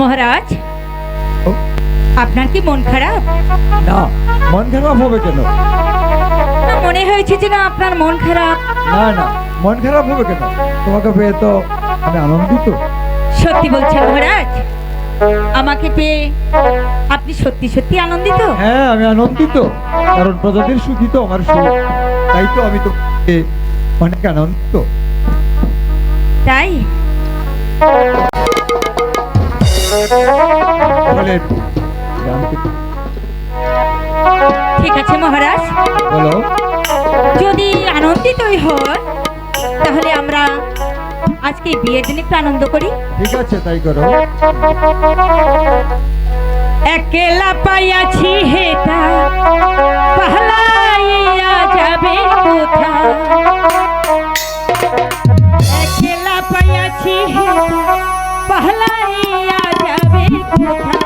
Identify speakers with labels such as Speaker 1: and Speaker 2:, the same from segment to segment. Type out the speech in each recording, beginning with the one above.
Speaker 1: মহারাজ। আপনার কি মন খারাপ?
Speaker 2: না মন খারাপ হবে কেন?
Speaker 1: না মনে হয়েছে যে না আপনার মন খারাপ।
Speaker 2: না না মন খারাপ হবে কেন? তোমাকে পেয়ে তো আমি আনন্দিত।
Speaker 1: সত্যি বলছেন মহারাজ? আমাকে পেয়ে আপনি সত্যি সত্যি আনন্দিত?
Speaker 2: হ্যাঁ আমি আনন্দিত। কারণ প্রজাতির সুখী তো আমার সুখ। তাই তো আমি তো অনেক আনন্দিত।
Speaker 1: তাই? ঠিক আছে মহারাজ।
Speaker 2: বলো।
Speaker 1: যদি আনন্দিতই হয় তাহলে আমরা আজকে বিয়ের দিন আনন্দ করি।
Speaker 2: ঠিক আছে তাই করো।
Speaker 1: একলা পাইয়াছি হেতা পাহলাইয়া যাবে কোথা? একলা পাইয়াছি হেতা পাহলাইয়া যাবে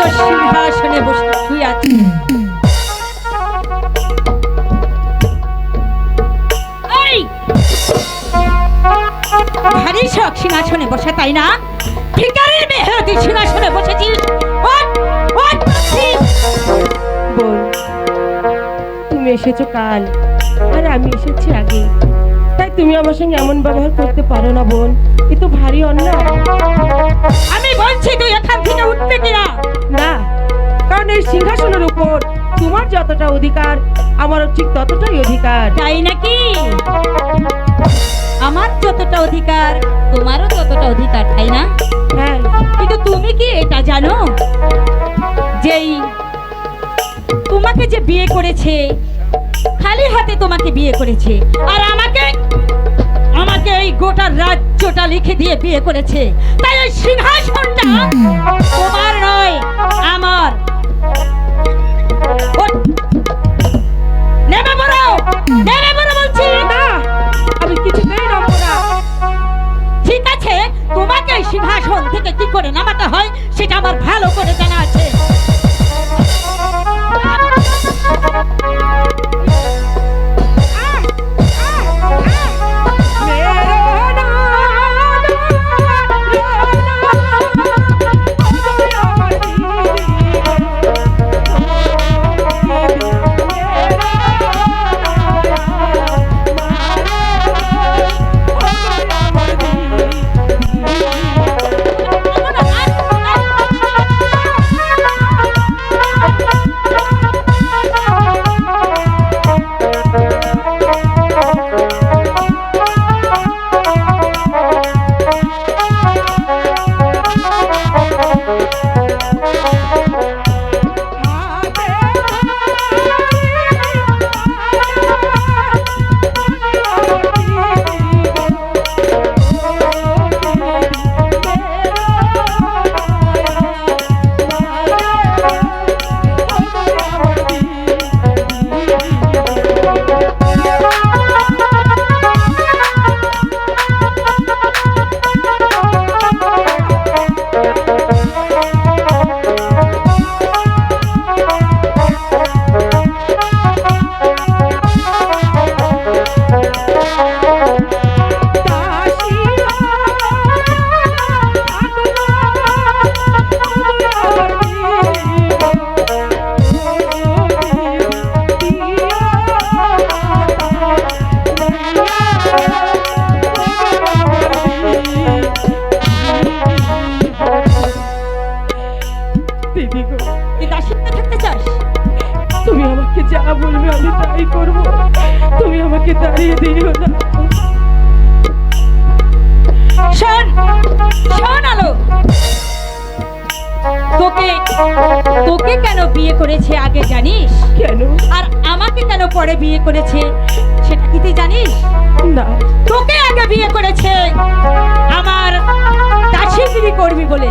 Speaker 1: সিংহাসনে বসে শুয়ে ভারী শখ সিংহাসনে বসে, তাই না? ভিখারির মেয়ে সিংহাসনে বসেছিস
Speaker 3: তুমি এসেছ কাল, আর আমি এসেছি আগে। তাই তুমি আমার সঙ্গে এমন ব্যবহার করতে পারো না, বোন। এ তো ভারী অন্যায়। সিংহাসনের উপর তোমার যতটা অধিকার আমারও ঠিক ততটাই অধিকার।
Speaker 1: তাই নাকি? আমার যতটা অধিকার তোমারও ততটা অধিকার তাই না?
Speaker 3: হ্যাঁ।
Speaker 1: কিন্তু তুমি কি এটা জানো? যেই তোমাকে যে বিয়ে করেছে খালি হাতে তোমাকে বিয়ে করেছে আর আমাকে আমাকে এই গোটা রাজ্যটা লিখে দিয়ে বিয়ে করেছে তাই ওই সিংহাসনটা জানিস?
Speaker 3: কেন?
Speaker 1: আর আমাকে কেন পরে বিয়ে করেছে? সেটা কি তুই জানিস?
Speaker 3: না।
Speaker 1: তোকে আগে বিয়ে করেছে আমার দাসিগিরি করবি বলে।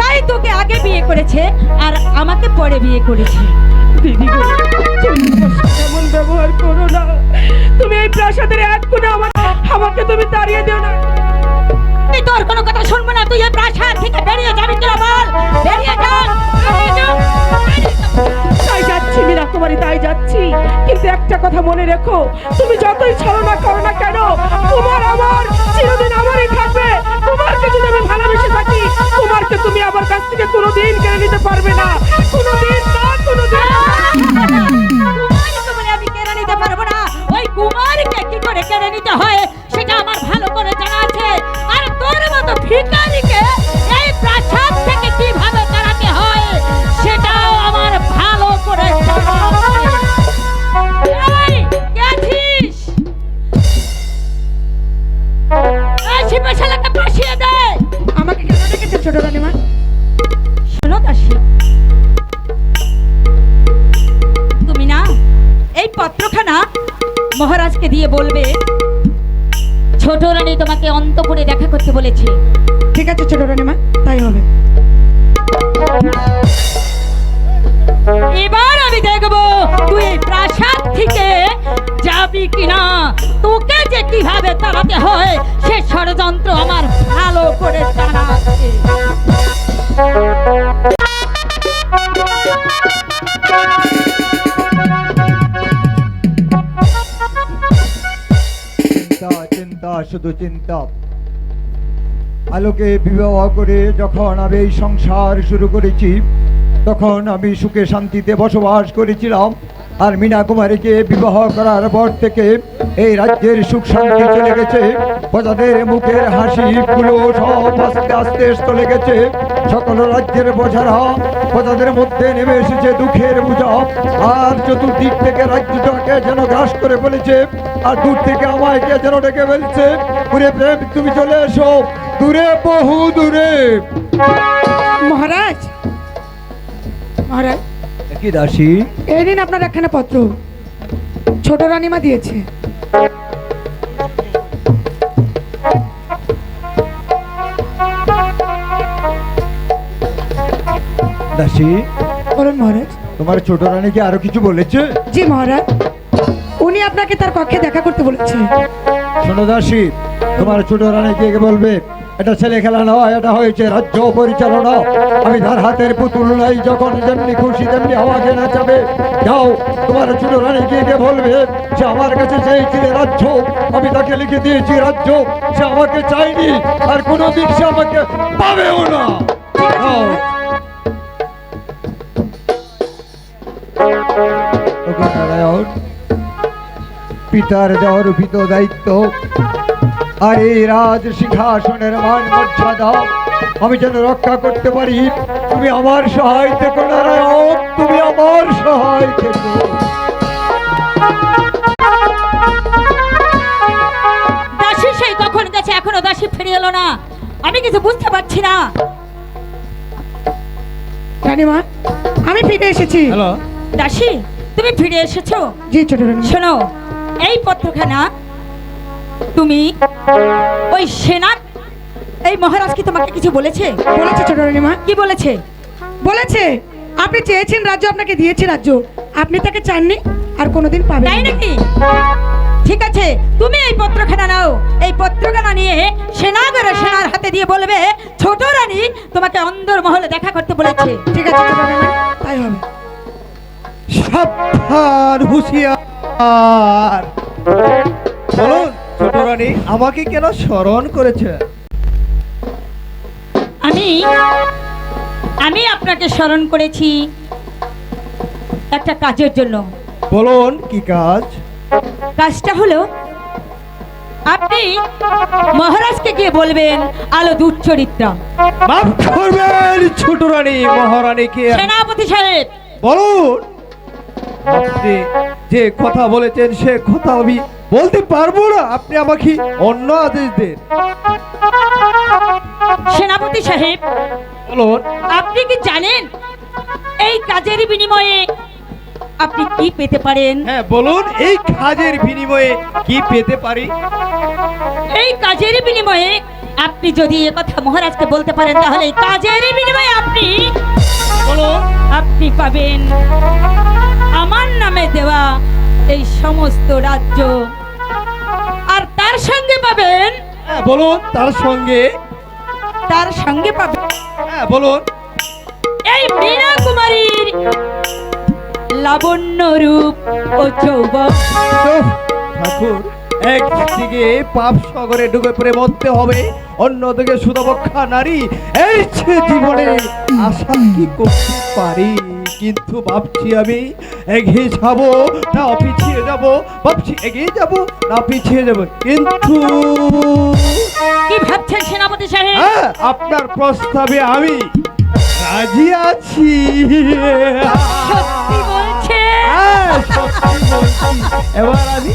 Speaker 1: তাই তোকে আগে বিয়ে করেছে আর আমাকে পরে বিয়ে করেছে।
Speaker 3: দিদি এমন ব্যবহার করো না। তুমি এই প্রাসাদের এক কোণে আমার আমাকে তুমি তাড়িয়ে দিও না।
Speaker 1: তোর কোনো কথা শুনব না। তুই এই প্রাসাদ থেকে বেরিয়ে যাবি। কিনা
Speaker 3: যাচ্ছি তাই যাচ্ছি। কিন্তু একটা কথা মনে রেখো, তুমি যতই ছলনা করো না কেন, তোমার আমার চিরদিন আমারই থাকবে। তোমারকে যদি আমি ভালোবেসে থাকি, তোমারকে তুমি আমার কাছ থেকে কোনোদিন কেড়ে নিতে পারবে না। কোনোদিন না, কোনোদিন।
Speaker 1: আমি কেড়ে নিতে পারব না। ওই কুমারীকে কি করে কেড়ে নিতে হয়, সেটা আমার ভালো করে জানা আছে। আর তোর মতো ভিখারিকে যাবি কিনা? তোকে যে কীভাবে তাড়াতে হয়, সে ষড়যন্ত্র আমার ভালো করে
Speaker 2: চিন্তা, শুধু চিন্তা। আলোকে বিবাহ করে যখন আমি এই সংসার শুরু করেছি, তখন আমি সুখে শান্তিতে বসবাস করেছিলাম। আর মীনা কুমারীকে বিবাহ করার পর থেকে এই রাজ্যের সুখ শান্তি চলে গেছে। প্রজাদের মুখের হাসি গুলো সব আস্তে আস্তে চলে গেছে। সকল রাজ্যের প্রজারা প্রজাদের মধ্যে নেমে এসেছে দুঃখের পূজা। আর চতুর্দিক থেকে রাজ্যটাকে যেন গ্রাস করে ফেলেছে। আর দূর থেকে আমায় কে যেন ডেকে ফেলছে। পুরে প্রেম, তুমি চলে এসো। দূরে, বহু দূরে।
Speaker 3: মহারাজ মহারাজ
Speaker 2: কি দাসী?
Speaker 3: এই দিন আপনার একখানা পত্র। ছোট রানীমা দিয়েছে।
Speaker 2: দাসী?
Speaker 3: বলুন মহারাজ।
Speaker 2: তোমার ছোট রানী কি আরও কিছু বলেছে?
Speaker 3: জি মহারাজ। উনি আপনাকে তার কক্ষে দেখা করতে বলেছে।
Speaker 2: শোনো দাসী তোমার ছোট রানী কে বলবে? এটা ছেলে খেলা নয়, এটা হয়েছে রাজ্য পরিচালনা। আমি তার হাতের পুতুল নাই, যখন যেমনি খুশি তেমনি আমাকে নাচাবে। যাও, তোমার ছোট রানী কে বলবে? সে আমার কাছে চেয়েছিল রাজ্য। আমি তাকে লিখে দিয়েছি, রাজ্য। সে আমাকে চাইনি আর কোনো দিক সে আমাকে পাবেও না। পিতার দেওয়ার দায়িত্ব। আর এই রাজ সিংহাসনের মান মর্যাদা আমি যেন রক্ষা করতে পারি তুমি আমার সহায় থেকো নারায়ণ তুমি আমার সহায় থেকো।
Speaker 1: দাসী সেই কখন গেছে এখনও দাসী ফিরে এলো না। আমি কিছু বুঝতে পারছি না।
Speaker 3: রানীমা আমি ফিরে এসেছি।
Speaker 2: হ্যালো।
Speaker 1: দাসী তুমি ফিরে এসেছ?
Speaker 3: জি ছোট
Speaker 1: শোনো এই পত্রখানা তুমি? ওই সেনা এই মহারাজ কি তোমাকে কিছু বলেছে?
Speaker 3: বলেছে ছোট রানীমা।
Speaker 1: কি বলেছে?
Speaker 3: বলেছে। আপনি চেয়েছেন রাজ্য আপনাকে দিয়েছে রাজ্য। আপনি তাকে চাননি আর কোনোদিন পাবেন
Speaker 1: তাই নাকি? ঠিক আছে তুমি এই পত্রখানা নাও। এই পত্রখানা নিয়ে সেনাগর সেনার হাতে দিয়ে বলবে ছোট রানী তোমাকে অন্দর মহলে দেখা করতে বলেছে।
Speaker 3: ঠিক আছে তাই হবে।
Speaker 4: সাবধান হুঁশিয়ার। বলুন। ছোট রানী আমাকে কেন স্মরণ করেছে?
Speaker 1: আমি আমি আপনাকে স্মরণ করেছি একটা কাজের জন্য।
Speaker 4: বলুন কি কাজ?
Speaker 1: কাজটা হলো আপনি মহারাজকে গিয়ে বলবেন আলো দুচ্চরিত্রা
Speaker 4: মাফ করবেন ছোট রানী মহারানীকে
Speaker 1: সেনাপতি সাহেব।
Speaker 4: বলুন। আপনি যে কথা বলেছেন সে কথা আমি বলতে পারব না আপনি আমাকে অন্য আদেশ দেন।
Speaker 1: সেনাপতি সাহেব
Speaker 4: বলুন।
Speaker 1: আপনি কি জানেন এই কাজের বিনিময়ে আপনি কি পেতে পারেন?
Speaker 4: হ্যাঁ বলুন এই কাজের বিনিময়ে কি পেতে পারি?
Speaker 1: এই কাজের বিনিময়ে আপনি যদি এ কথা মহারাজকে বলতে পারেন তাহলে এই কাজের বিনিময়ে আপনি
Speaker 4: বলুন।
Speaker 1: আপনি পাবেন। আমার নামে দেওয়া এই সমস্ত রাজ্য তার সঙ্গে পাবেন।
Speaker 4: হ্যাঁ বলুন তার সঙ্গে।
Speaker 1: তার সঙ্গে পাবেন।
Speaker 4: হ্যাঁ বলুন।
Speaker 1: এই মীনা কুমারীর লাবণ্য রূপ ও যৌবন।
Speaker 4: ঠাকুর একদিকে পাপ সাগরে ডুবে পড়ে মরতে হবে অন্যদিকে সুদবক্ষা নারী এই জীবনে আশা কি করতে পারি? কিন্তু ভাবছি আমি এগিয়ে যাব না পিছিয়ে যাব। ভাবছি এগিয়ে যাব না পিছিয়ে যাব। কিন্তু
Speaker 1: কি ভাবছেন সেনাপতি সাহেব?
Speaker 4: হ্যাঁ আপনার প্রস্তাবে আমি রাজি আছি।
Speaker 1: সত্যি বলছে
Speaker 4: হ্যাঁ সত্যি বলছি। এবার আমি